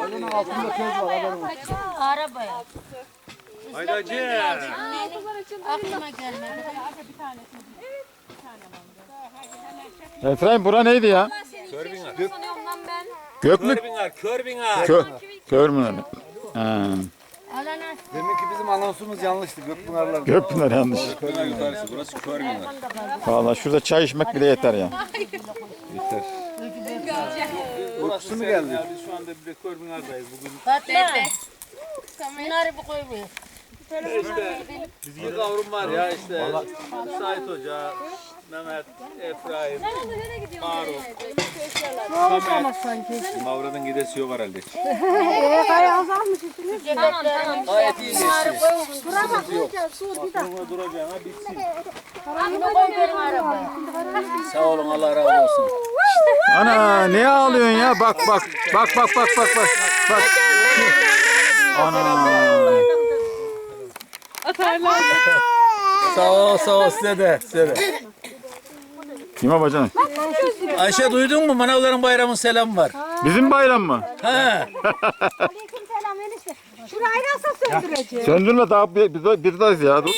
Onun altında köz var haberin olsun. Arabaya. Haydacı. Aklıma gelmedi. Efendim bura neydi ya? Körbingar. Gök mü? Körbingar. Körbingar. Kö Kör mü? öyle? Ha. Demek ki bizim anonsumuz yanlıştı Gökpınarlar. Gökpınar yanlış. Körbingar yukarısı. Burası Körbingar. Valla şurada çay içmek bile yeter ya. Uykusu mu geldi? Ya biz şu anda bir de Körbingar'dayız bugün. Fatma. Bunları bir koymuyor. İşte bir kavrum var ya işte. Sait Hoca, Mehmet, Efraim, Faruk. Samet. Mavradan gidesiyor var elde. Gayet iyi geçti. Sonra duracağına bitsin. Bunu koy benim arabaya. Sağ olun Allah razı olsun. Ana ne ağlıyorsun ya? Bak bak bak bak bak bak bak. Bak. Ana. Sağ ol sağ ol size de size de. Kime bacan? Ayşe duydun mu? Manavların bayramın selamı var. Bizim bayram mı? He. Aleykümselam enişte. Şurayı nasıl söndüreceğiz? Söndürme daha bir, bir, birdayız ya dur.